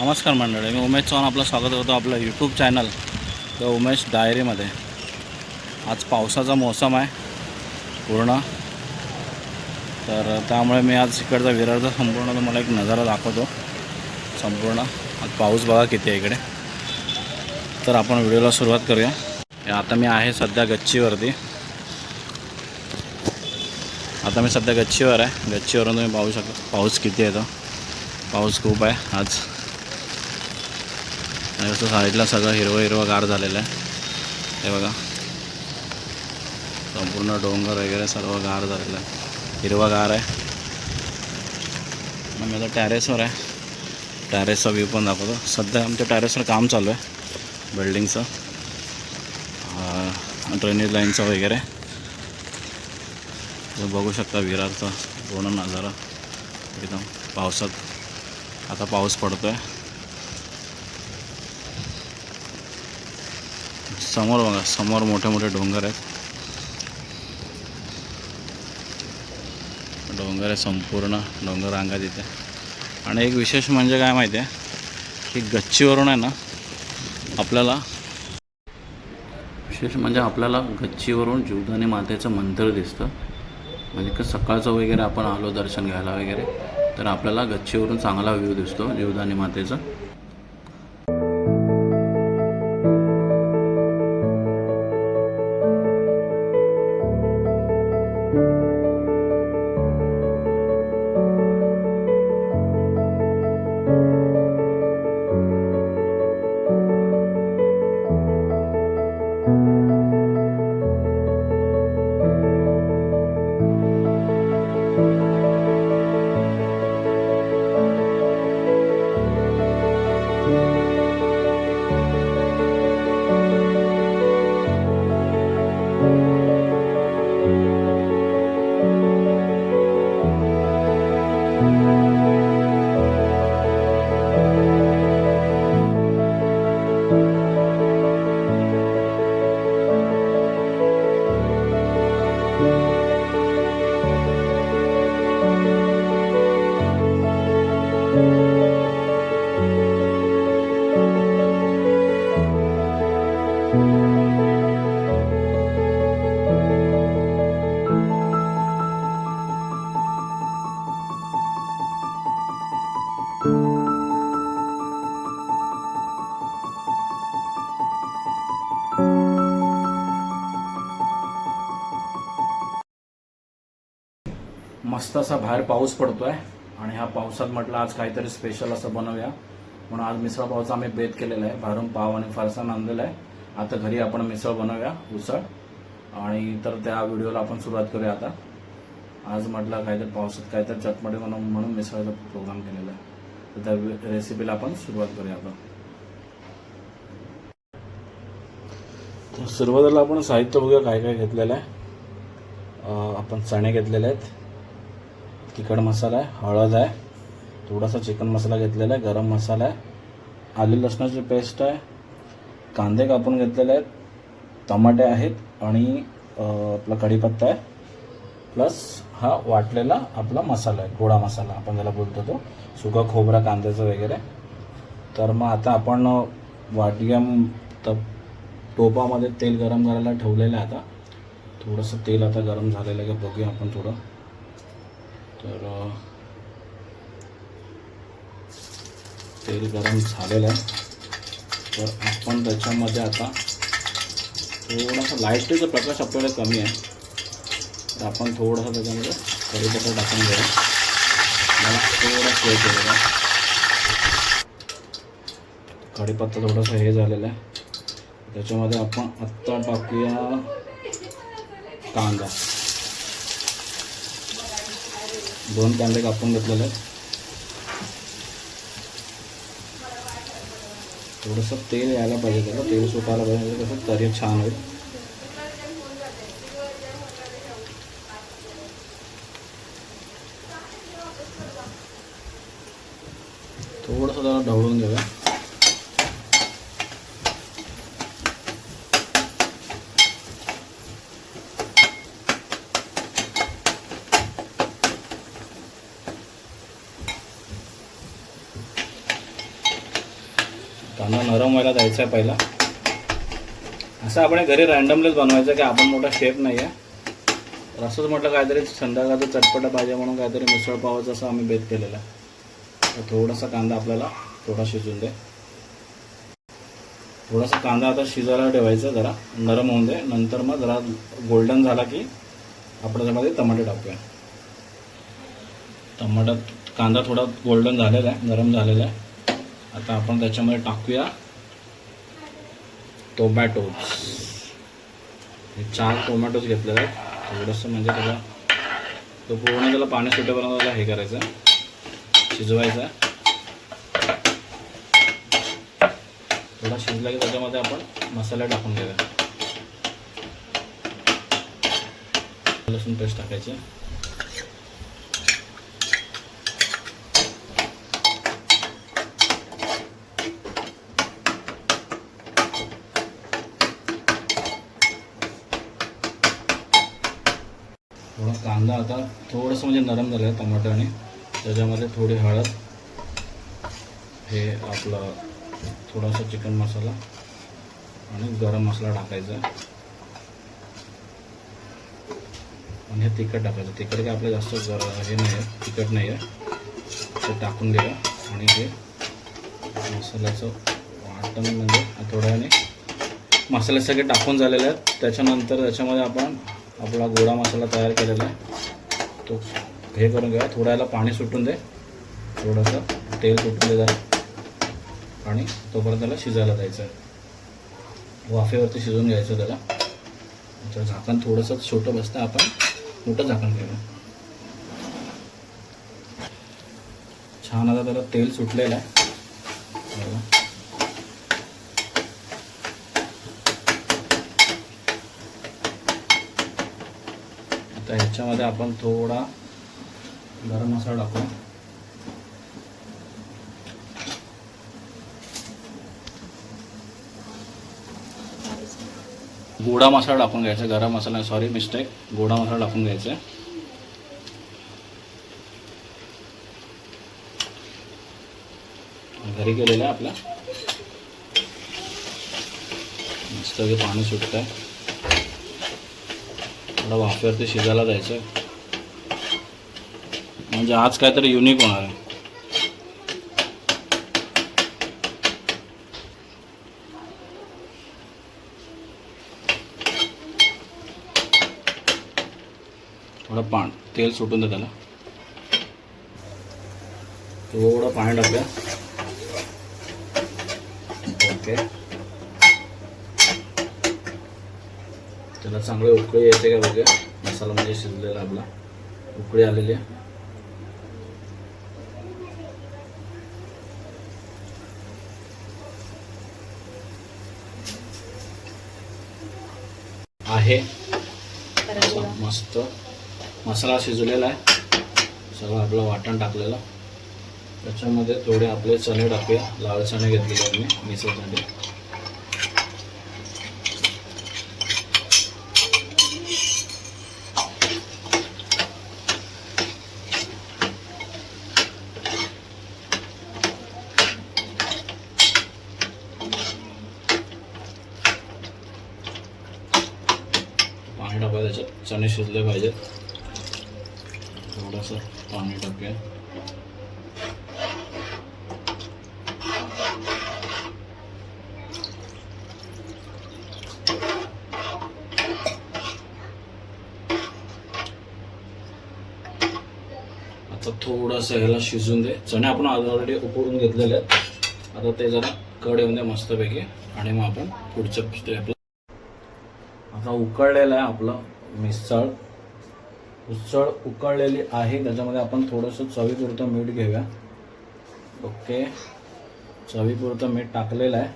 नमस्कार मंडळी मी उमेश चव्हाण आपलं स्वागत करतो आपलं यूट्यूब चॅनल द उमेश डायरीमध्ये आज पावसाचा मोसम आहे पूर्ण. तर त्यामुळे मी आज इकडचा विरारचा संपूर्ण तुम्हाला एक नजारा दाखवतो संपूर्ण. आज पाऊस बघा किती आहे इकडे. तर आपण व्हिडिओला सुरुवात करूया. आता मी आहे सध्या गच्चीवरती. आता मी सध्या गच्चीवर आहे. गच्चीवरून तुम्ही पाहू शकता पाऊस किती आहे तो. पाऊस खूप आहे आज. आणि असं साईडला सगळं हिरवं हिरवं गार झालेलं आहे. हे बघा. संपूर्ण डोंगर वगैरे सर्व गार झालेलं आहे. हिरवा गार आहे. मग मी आता टॅरेसवर आहे. टॅरेसचा व्ह्यू पण दाखवतो. सध्या आमच्या टॅरेसवर काम चालू आहे. बिल्डिंगचं ड्रेनेज लाईनचं वगैरे. बघू शकता विरारचा पूर्ण नजारा. एकदम पावसात. आता पाऊस पडतो आहे समोर बघा समोर मोठे मोठे डोंगर आहेत. डोंगर आहे संपूर्ण डोंगर रांगा तिथे. आणि एक विशेष म्हणजे काय माहिती आहे की गच्चीवरून आहे ना आपल्याला विशेष म्हणजे आपल्याला गच्चीवरून जीवदानी मातेचं मंदिर दिसतं. म्हणजे का सकाळचं वगैरे आपण आलो दर्शन घ्यायला वगैरे तर आपल्याला गच्चीवरून चांगला व्ह्यू दिसतो जीवदानी मातेचा. मस्त असा बाहेर पाऊस पडतोय आणि ह्या पावसात म्हटलं आज काहीतरी स्पेशल असं बनवूया. म्हणून आज मिसळ पावचा आम्ही बेत केलेला आहे. बाहेरून पाव आणि फरसाण आणलेला आहे. आता घरी आपण मिसळ बनवूया उसळ. आणि तर त्या व्हिडिओला आपण सुरुवात करूया आता. आज म्हटलं काहीतरी पावसात काहीतरी चटमटे म्हणून म्हणून मिसळचा प्रोग्राम केलेला आहे. तर त्या रेसिपीला आपण सुरुवात करूया आता. तर सुरुवातीला आपण साहित्य बघूया काय काय घेतलेलं आहे. आपण चणे घेतलेले आहेत. तिखट मसाला आहे हळद आहे थोडासा चिकन मसाला घेतलेला आहे गरम मसाला आहे आले लसणाची पेस्ट आहे कांदे कापून घेतलेले आहेत टमाटे आहेत आणि आपला कढीपत्ता आहे प्लस हा वाटलेला आपला मसाला आहे गोडा मसाला आपण ज्याला बोलतो तो सुका खोबरा कांद्याचं वगैरे. तर मग आता आपण वाटग्या त टोपामध्ये तेल गरम करायला ठेवलेलं आहे आता. थोडंसं तेल आता गरम झालेलं आहे का बघूया आपण थोडं. तर तेल गरम झालेलं आहे. तर आपण त्याच्यामध्ये आता थोडासा लाईटचा प्रकाश आपल्याला कमी आहे. तर आपण थोडासा त्याच्यामध्ये कढीपत्ता टाकून घेऊ मला थोडा फ्राय केलेला कढीपत्ता थोडासा हे झालेला आहे. त्याच्यामध्ये आपण आत्ता टाकूया कांदा. दोन कांदे कापून घेतलेले थोडंसं तेल यायला पाहिजे त्याला. तेल सुकायला पाहिजे म्हणजे कसं तरी छान होईल. थोडंसं त्याला ढवळून घेऊया. बनवायला जायचं आहे पहिला. असं आपण घरी रँडमलीच बनवायचं की आपण मोठा शेप नाही आहे तर असंच म्हटलं काहीतरी संध्याकाळचं चटपटा पाहिजे म्हणून काहीतरी मिसळ पावचं असं आम्ही बेत केलेला आहे. तर थोडासा कांदा आपल्याला थोडा शिजून दे. थोडासा कांदा आता शिजायला ठेवायचा जरा. नरम होऊन दे. नंतर मग जरा गोल्डन झाला की आपण त्याच्यामध्ये टमाटे टाकूया. टमाटा कांदा थोडा गोल्डन झालेला आहे. नरम झालेला आहे. आता आपण त्याच्यामध्ये टाकूया. टोमॅटो हे चार टोमॅटोज घेतलेले आहेत. थोडंसं म्हणजे त्याला तो पूर्ण त्याला पाणी सुटेपर्यंत त्याला हे करायचं शिजवायचं थोडा शिजला की त्याच्यामध्ये आपण मसाला टाकून घेऊया. लसूण पेस्ट टाकायची थोडा कांदा आता थोडंसं म्हणजे नरम झालं आहे टमाट्याने त्याच्यामध्ये थोडी हळद. हे आपलं थोडासा चिकन मसाला आणि गरम मसाला टाकायचा. आणि हे तिखट टाकायचं. तिखट काय आपलं जास्त गर हे नाही आहे तिखट नाही आहे. ते टाकून द्या आणि हे मसाल्याचं वाटण म्हणजे थोड्याने मसाले सगळे टाकून झालेले आहेत. त्याच्यानंतर त्याच्यामध्ये आपण आपला गोडा मसाला तयार केलेला आहे. तो. हे करून घ्या थोडा याला पाणी सुटून दे. थोडंसं तेल सुटून दे जरा. आणि तोपर्यंत त्याला शिजायला द्यायचं. आहे वाफेवरती शिजून घ्यायचं त्याला. तर झाकण थोडंसं छोटं बसतं. आपण मोठं झाकण घेऊया. छान आता त्याला तेल सुटलेलं आहे बघा. तर ह्याच्यामध्ये आपण थोडा गरम मसाला टाकू. गोडा मसाला टाकून घ्यायचा गरम मसाला सॉरी मिस्टेक गोडा मसाला टाकून घ्यायचा. घरी केलेला आहे आपला. मस्त पाणी सुटत आहे थोडा वाफेवरती शिजायला द्यायचं म्हणजे आज काहीतरी युनिक होणार आहे. थोडं पाण तेल सुटून दे त्याला थोडं पाणी टाकूया. ओके. त्याला चांगले उकळी येते का बघूया. मसाला म्हणजे शिजलेला आपला. उकळी आलेली. आहे. आहे मस्त. मसाला शिजलेला आहे. सगळं आपलं वाटण टाकलेलं. त्याच्यामध्ये थोडे आपले चणे टाकूया. लाल चणे घेतलेले आहेत मी मिसळ चणे पाणी टाकूया त्याच्यात चणे शिजले पाहिजेत थोडंसं पाणी टाकूया. आता थोडंसं ह्याला शिजून दे. चणे आपण ऑलरेडी उकडून घेतलेले आहेत. आता ते जरा कड येऊन दे मस्तपैकी. आणि मग आपण पुढचं स्टेपला आता उकळलेलं आहे आपलं. मिसळ. उसळ उकळलेली आहे. त्याच्यामध्ये आपण थोडंसं चवीपुरतं मीठ घेऊया. ओके. चवीपुरतं मीठ टाकलेलं आहे.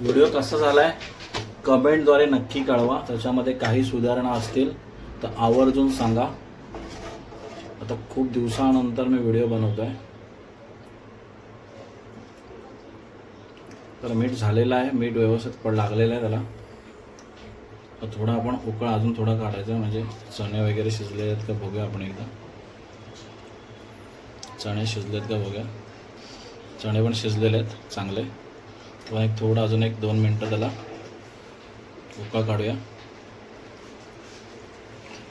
व्हिडिओ कसा झाला आहे कमेंटद्वारे नक्की कळवा. त्याच्यामध्ये काही सुधारणा असतील तर आवर्जून सांगा. आता खूप दिवसानंतर मी व्हिडिओ बनवतो आहे तर मीठ झालेलं आहे. मीठ व्यवस्थित पड लागलेलं आहे त्याला. तर थोडा आपण उकळ अजून थोडा काढायचा म्हणजे चणे वगैरे शिजले आहेत का बघूया आपण एकदा. चणे शिजलेत का बघूया. चणे पण शिजलेले आहेत चांगले. पण एक थोडं अजून एक दोन मिनटं त्याला उकळ काढूया.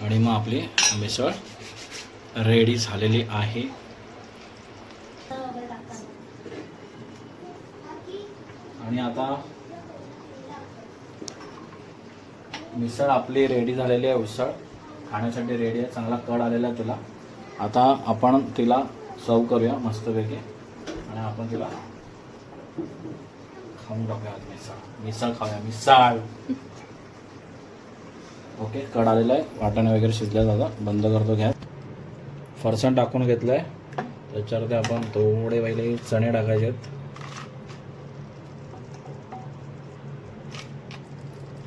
आणि मग आपली मिसळ रेडी झालेली आहे. आणि आता मिसळ आपली रेडी झालेली आहे उसळ. खाण्यासाठी रेडी आहे. चांगला कड आलेला आहे तिला. आता आपण तिला सर्व करूया मस्तपैकी. आणि आपण तिला खाऊन टाकूया मिसळ. मिसळ खाऊया. मिसळ! ओके कड आलेला आहे. वाटाणे वगैरे शिजल्या जातात बंद करतो घ्या फरसाण टाकून घेतलं आहे त्याच्यावरती आपण थोडे पहिले चणे टाकायचे आहेत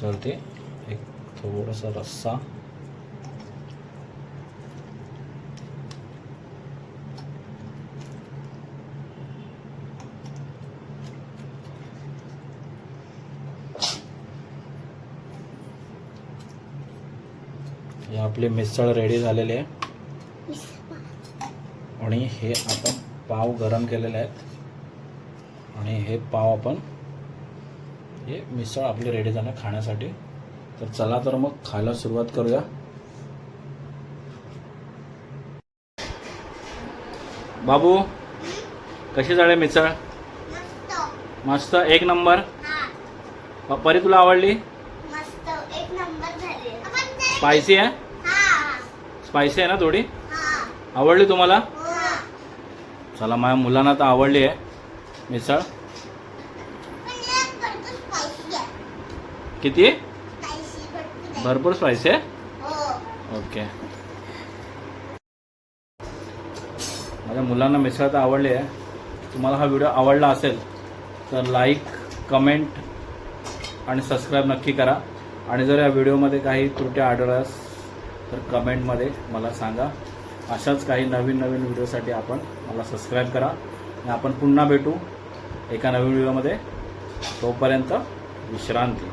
चालते एक थोडासा रस्सा. हे आपले मिसळ रेडी झालेले आहे. आणि हे आपण पाव गरम केलेले आहेत. आणि हे पाव आपण हे मिसळ आपली रेडी झालं खाण्यासाठी. तर चला तर मग खायला सुरुवात करूया. बाबू कशी झाले मिसळ? मस्त. एक नंबर. परी तुला आवडली? मस्त. एक नंबर झाले. स्पायसी आहे? हा. स्पायसी आहे ना थोडी? हा. आवडली तुम्हाला? चला माझ्या मुलांना तर आवडली आहे मिसळ पण एक भरपूर स्पायसी आहे किती? भरपूर स्पायसी आहे? हो. ओके. माझ्या मुलांना मिसळ तर आवडली आहे. तुम्हाला हा व्हिडिओ आवडला असेल तर लाईक कमेंट आणि सबस्क्राईब नक्की करा. आणि जर या व्हिडिओमध्ये काही त्रुटी आढळल्यास तर कमेंटमध्ये मला सांगा. अशाच काही नवीन नवीन व्हिडिओसाठी आपण मला सबस्क्राईब करा. आणि आपण पुन्हा भेटू एका नवीन व्हिडिओमध्ये. तोपर्यंत विश्रांती.